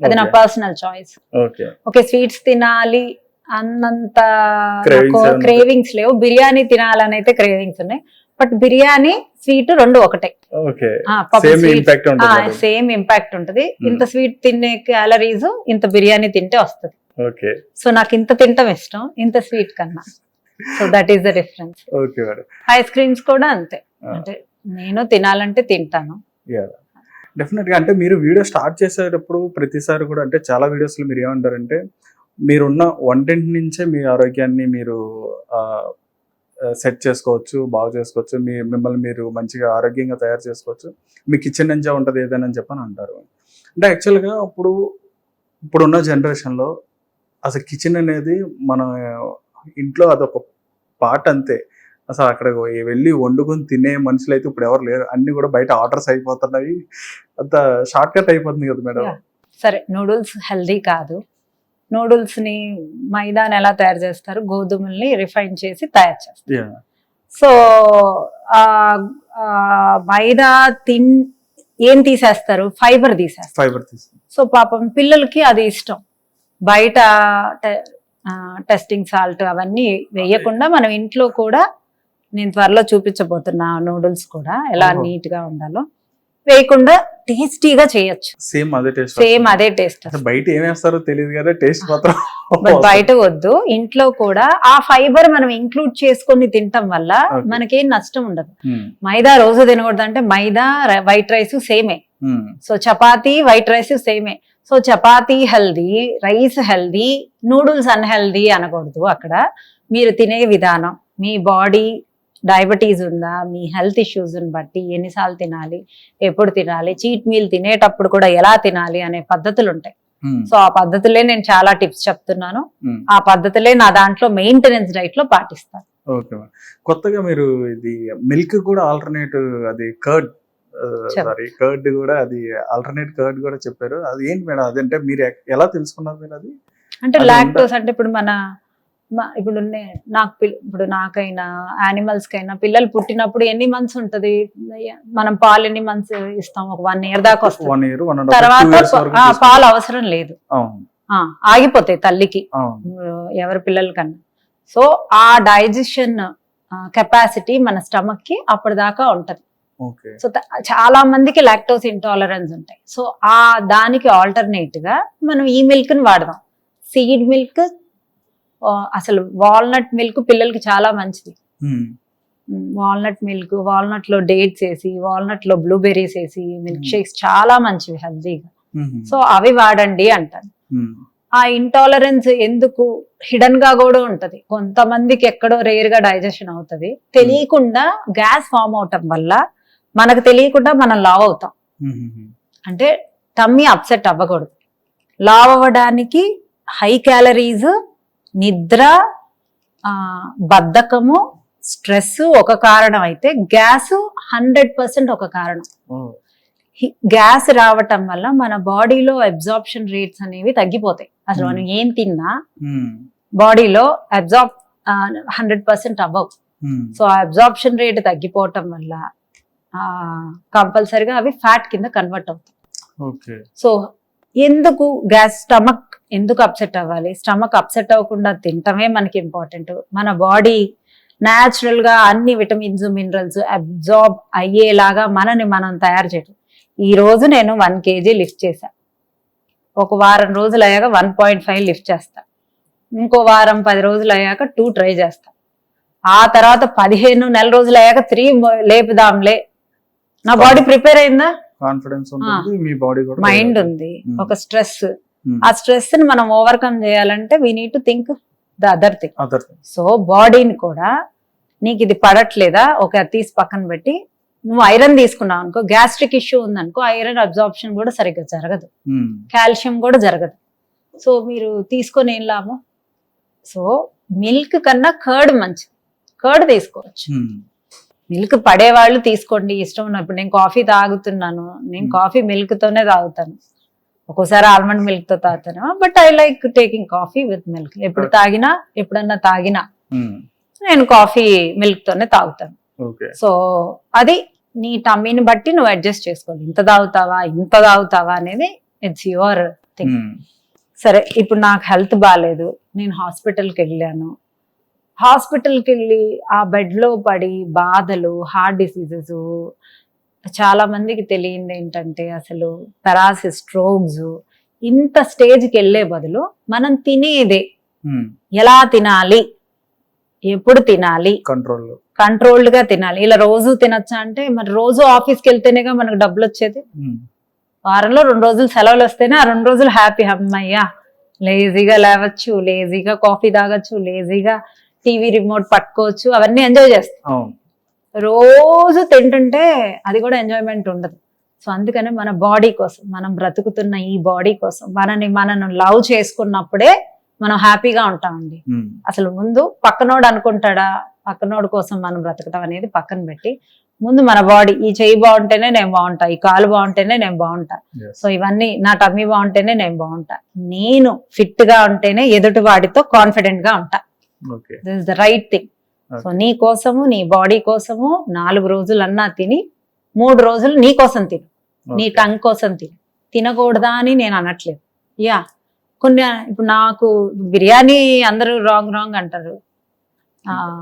అది నా. Personal choice okay sweets తినాలి అన్నంత. క్రేవింగ్స్ లేవు. బిర్యానీ తినాలని అయితే క్రేవింగ్స్ ఉన్నాయి. బట్ బిర్యానీ స్వీట్ రెండు ఒకటే. సేమ్ ఇంపాక్ట్ ఉంటుంది సేమ్ ఇంపాక్ట్ ఉంటది. ఇంత స్వీట్ తినే క్యాలరీస్ ఇంత బిర్యానీ తింటే వస్తుంది. ఓకే సో నాకు ఇంత తింటాం ఇష్టం ఇంత స్వీట్ కన్నా. So that is the difference ice creams కూడా అంతే. Ah. అంటే నేను తినాలంటే తింటాను. డెఫినెట్గా అంటే మీరు వీడియో స్టార్ట్ చేసేటప్పుడు ప్రతిసారి కూడా అంటే చాలా వీడియోస్లో మీరు ఏమంటారంటే మీరున్న వంటింటి నుంచే మీ ఆరోగ్యాన్ని మీరు సెట్ చేసుకోవచ్చు బాగు చేసుకోవచ్చు మీ మిమ్మల్ని మీరు మంచిగా ఆరోగ్యంగా తయారు చేసుకోవచ్చు. మీ కిచెన్ నుంచే ఉంటుంది ఏదైనా అని చెప్పని అంటారు. అంటే యాక్చువల్గా ఇప్పుడు ఇప్పుడున్న జనరేషన్లో అసలు కిచెన్ అనేది మన ఇంట్లో అదొక పార్ట్ అంతే. అసలు అక్కడ వెళ్ళి వండుకొని తినే మనుషులు అయితే ఇప్పుడు ఎవరు లేరు. అన్ని కూడా బయట ఆర్డర్స్ అయిపోతున్నాయి అంత షార్ట్ కట్ అయిపోతుంది కదా మేడం. సరే నూడిల్స్ హెల్దీ కాదు. నూడిల్స్ని మైదాని ఎలా తయారు చేస్తారు? గోధుమల్ని రిఫైన్ చేసి తయారు చేస్తారు. సో మైదా తిన్ ఏం తీసేస్తారు? ఫైబర్ తీసేస్తారు. ఫైబర్ సో పాపం పిల్లలకి అది ఇష్టం. బయట టెస్టింగ్ సాల్ట్ అవన్నీ వేయకుండా మనం ఇంట్లో కూడా నేను త్వరలో చూపించబోతున్నా నూడిల్స్ కూడా ఎలా. నీట్గా ఉండాలో. వేయకుండా టేస్టీగా చేయొచ్చు. సేమ్ అదే టేస్ట్ సేమ్ అదే టేస్ట్ బయట ఏం వేస్తారో తెలియదు కదా టేస్ట్ మాత్రం బయట వద్దు. ఇంట్లో కూడా ఆ ఫైబర్ మనం ఇంక్లూడ్ చేసుకొని తినటం వల్ల. మనకేం నష్టం ఉండదు. మైదా రోజు తినకూడదు అంటే మైదా వైట్ రైస్ సేమే. సో చపాతీ వైట్ రైస్ సేమే. So chapati healthy rice healthy noodles unhealthy అనకూడదు అక్కడ. మీరు తినే విధానం మీ బాడీ డయాబెటీస్ ఉందా మీ హెల్త్ ఇష్యూస్ బట్టి ఎన్నిసార్లు తినాలి ఎప్పుడు తినాలి చీట్ మీల్ తినేటప్పుడు కూడా ఎలా తినాలి అనే పద్ధతులు ఉంటాయి. సో ఆ పద్ధతులే నేను చాలా టిప్స్ చెప్తున్నాను. ఆ పద్ధతులే నా దాంట్లో మెయింటెనెన్స్ డైట్లో పాటిస్తాను ఓకే కొత్తగా మీరు ఇది మిల్క్ కూడా ఆల్టర్నేట్ అది కర్డ్. సారీ కర్డ్ కూడా అది ఆల్టర్నేట్ కర్డ్ కూడా చెప్పారు. అది ఏంటి మేడం అదంటే మీరు ఎలా తెలుసుకున్నారు మీరు అది? అంటే లాక్టోస్ అంటే ఇప్పుడు మన మ- ఇప్పుడు నాకు ఇప్పుడు నాకైనా యానిమల్స్ కైనా పిల్లలు పుట్టినప్పుడు ఎన్ని మంత్స్ ఉంటది? మనం పాలు ఎన్ని మంత్స్ ఇస్తాం? ఒక వన్ ఇయర్ దాకా వస్తుంది. తర్వాత. పాలు అవసరం లేదు. ఆగిపోతాయి తల్లికి. ఎవరి పిల్లల కన్నా. సో ఆ డైజెషన్ కెపాసిటీ మన స్టమక్కి అప్పటిదాకా ఉంటది. సో చాలా మందికి లాక్టోస్ ఇంటాలరెన్స్ ఉంటాయి. సో ఆ దానికి ఆల్టర్నేట్గా మనం ఈ మిల్క్ని వాడదాం. సీడ్ మిల్క్ అసలు వాల్నట్ మిల్క్ పిల్లలకి చాలా మంచిది Hmm. వాల్నట్ మిల్క్ వాల్నట్లో డేట్స్ వేసి వాల్నట్లో బ్లూబెర్రీస్ వేసి మిల్క్ Hmm. షేక్స్ చాలా మంచివి హెల్తీగా Hmm. సో అవి వాడండి అంటాను Hmm. ఆ ఇంటాలరెన్స్ ఎందుకు హిడన్గా కూడా ఉంటది కొంతమందికి ఎక్కడో రేర్గా డైజెషన్ అవుతది తెలియకుండా గ్యాస్ ఫామ్ అవటం వల్ల మనకు తెలియకుండా మనం లావ్ అవుతాం Hmm. అంటే టమ్మీ అప్సెట్ అవ్వకూడదు లావ్ అవ్వడానికి హై క్యాలరీస్ నిద్ర ఆ, బద్ధకము స్ట్రెస్ ఒక కారణం అయితే గ్యాస్ హండ్రెడ్ పర్సెంట్ ఒక కారణం. గ్యాస్ రావటం వల్ల మన బాడీలో అబ్జార్ప్షన్ రేట్స్ అనేవి తగ్గిపోతాయి అసలు మనం ఏం తిన్నా. బాడీలో అబ్జార్బ్ హండ్రెడ్ పర్సెంట్ అవ్వవు. సో ఆ అబ్జార్ప్షన్ రేట్ తగ్గిపోవటం వల్ల కంపల్సరిగా అవి ఫ్యాట్ కింద కన్వర్ట్ అవుతాయి సో ఎందుకు గ్యాస్ స్టమక్ ఎందుకు అప్సెట్ అవ్వాలి? స్టమక్ అప్సెట్ అవ్వకుండా తినటమే మనకి ఇంపార్టెంట్. మన బాడీ న్యాచురల్గా అన్ని విటమిన్స్ మినరల్స్ అబ్జార్బ్ అయ్యేలాగా మనని మనం తయారు చేయటం. ఈ రోజు నేను వన్ కేజీ లిఫ్ట్ చేశా. ఒక వారం రోజులు అయ్యాక వన్ పాయింట్ ఫైవ్ లిఫ్ట్ చేస్తా. ఇంకో వారం పది రోజులు అయ్యాక టూ ట్రై చేస్తా. ఆ తర్వాత పదిహేను నెల రోజులు అయ్యాక త్రీ లేపుదాంలే. నా బాడీ ప్రిపేర్ అయిందా? కాన్ఫిడెన్స్ ఉంటుంది మీ బాడీ కూడా మైండ్ ఉంది. ఒక స్ట్రెస్. ఆ స్ట్రెస్ని మనం ఓవర్కమ్ చేయాలంటే we need to think the other thing other so బాడీని కూడా నీకు ఇది పడట్లేదా? ఒక తీసి పక్కన పెట్టి నువ్వు ఐరన్ తీసుకున్నావు అనుకో గ్యాస్ట్రిక్ ఇష్యూ ఉందనుకో ఐరన్ అబ్జార్ప్షన్ కూడా సరిగ్గా జరగదు. కాల్షియం కూడా జరగదు. సో మీరు తీసుకొని ఏం లాభం? సో మిల్క్ కన్నా కర్డ్ మంచిది. కర్డ్ తీసుకోవచ్చు. మిల్క్ పడేవాళ్ళు తీసుకోండి ఇష్టం ఉన్నప్పుడు నేను కాఫీ తాగుతున్నాను. నేను. కాఫీ మిల్క్ తోనే తాగుతాను. ఒక్కోసారి ఆల్మండ్ మిల్క్తో తాగుతాను. But I like taking coffee with milk. ఎప్పుడు. తాగినా ఎప్పుడన్నా తాగినా నేను కాఫీ మిల్క్ తోనే తాగుతాను సో అది నీ టమ్మీని బట్టి నువ్వు అడ్జస్ట్ చేసుకోవాలి. ఇంత తాగుతావా ఇంత తాగుతావా అనేది ఇట్స్ యువర్ థింగ్ సరే ఇప్పుడు నాకు హెల్త్ బాగాలేదు నేను హాస్పిటల్కి వెళ్ళాను. హాస్పిటల్కి వెళ్ళి ఆ బెడ్లో పడి బాధలు హార్ట్ డిసీజెస్ చాలా మందికి తెలియంది ఏంటంటే అసలు పెరాసిస్ స్ట్రోక్స్ ఇంత స్టేజ్కి వెళ్ళే బదులు మనం తినేదే. ఎలా తినాలి? ఎప్పుడు తినాలి? కంట్రోల్ కంట్రోల్డ్గా తినాలి. ఇలా రోజు తినొచ్చా అంటే మరి రోజు ఆఫీస్కి వెళ్తేనేగా మనకు డబ్బులు వచ్చేది. వారంలో రెండు రోజులు సెలవులు వస్తేనే ఆ రెండు రోజులు హ్యాపీ. అమ్మయ్యా! లేజీగా లేవచ్చు లేజీగా కాఫీ తాగొచ్చు లేజీగా టీవీ రిమోట్ పట్టుకోవచ్చు అవన్నీ ఎంజాయ్ చేస్తాం. రోజు తింటుంటే అది కూడా ఎంజాయ్మెంట్ ఉండదు. సో అందుకనే మన బాడీ కోసం మనం బ్రతుకుతున్న ఈ బాడీ కోసం మనని మనను లవ్ చేసుకున్నప్పుడే మనం హ్యాపీగా ఉంటామండి. అసలు ముందు పక్కనోడు అనుకుంటాడా? పక్కనోడు కోసం మనం బ్రతకడం అనేది పక్కన పెట్టి ముందు మన బాడీ ఈ చెయ్యి బాగుంటేనే నేను బాగుంటా ఈ కాలు బాగుంటేనే నేను బాగుంటా. సో ఇవన్నీ నా టమ్మీ బాగుంటేనే నేను బాగుంటా. నేను ఫిట్గా ఉంటేనే ఎదుటి వాడితో కాన్ఫిడెంట్గా ఉంటా. This is the right thing so నీ కోసము నీ బాడీ కోసము నాలుగు రోజులు అన్నా తిని మూడు రోజులు నీ కోసం తిను. నీ. టంగ్ కోసం తిను. తినకూడదా అని నేను అనట్లేదు. యా. కొన్ని ఇప్పుడు నాకు బిర్యానీ అందరూ రాంగ్ రాంగ్ అంటారు.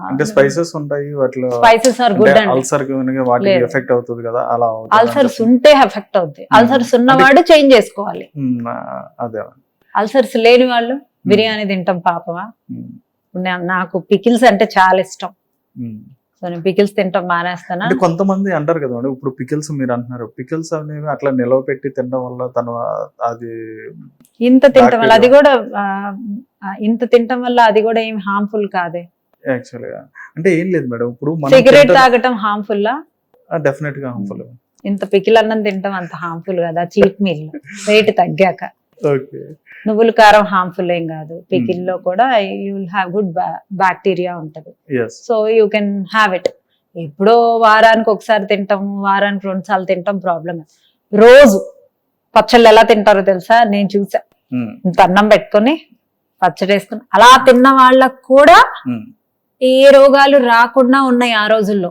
అంటే స్పైసెస్ ఉంటాయి వాటిలో స్పైసెస్ ఆర్ గుడ్ అండి. అల్సర్ వాటికి. ఎఫెక్ట్ అవుతుంది కదా అలా అవుతుందా? అల్సర్స్. ఉంటే ఎఫెక్ట్ Hmm. అల్సర్స్ ఉన్నవాడు చేంజ్ చేసుకోవాలి. ఆ, అదే. అల్సర్స్ లేని వాళ్ళు బిర్యానీ తింటాం పాపమా? నా- నాకు పికిల్స్ అంటే చాలా ఇష్టం. సో నేను పికిల్స్ తింటాం మానేస్తానా? అంటే కొంతమంది అంటారు కదా ఇప్పుడు పికిల్స్ మీరు అంటున్నారు. పికిల్స్ అనేవి అట్లా నిలవ పెట్టి తినడం వల్ల తను అది ఇంత తింటాం వల్ల అది. కూడా ఇంత తింటాం వల్ల అది కూడా ఏం హార్మ్ఫుల్ కాదే? యాక్చువల్గా అంటే ఏం లేదు మేడం ఇప్పుడు సిగరెట్ తాగటం హార్మ్ఫుల్ డెఫినెట్గా హార్మ్ఫుల్ ఇంత పికిల్ అన్నం తింటాం అంత హార్మ్ఫుల్ కదా చీట్ మీల్ వెయిట్ తగ్గాక. నువ్వుల కారం హార్మ్ఫుల్ ఏం కాదు. పికిల్లో కూడా you will have good bacteria ఉంటది. So you can have it ఎప్పుడో వారానికి ఒకసారి తింటాం వారానికి రెండు సార్లు తింటాం ప్రాబ్లం రోజు పచ్చళ్ళు ఎలా తింటారో తెలుసా? నేను చూసా. ఇంత అన్నం పెట్టుకొని పచ్చడి వేసుకుని అలా తిన్న వాళ్ళకు కూడా ఏ రోగాలు రాకుండా ఉన్నాయి ఆ రోజుల్లో.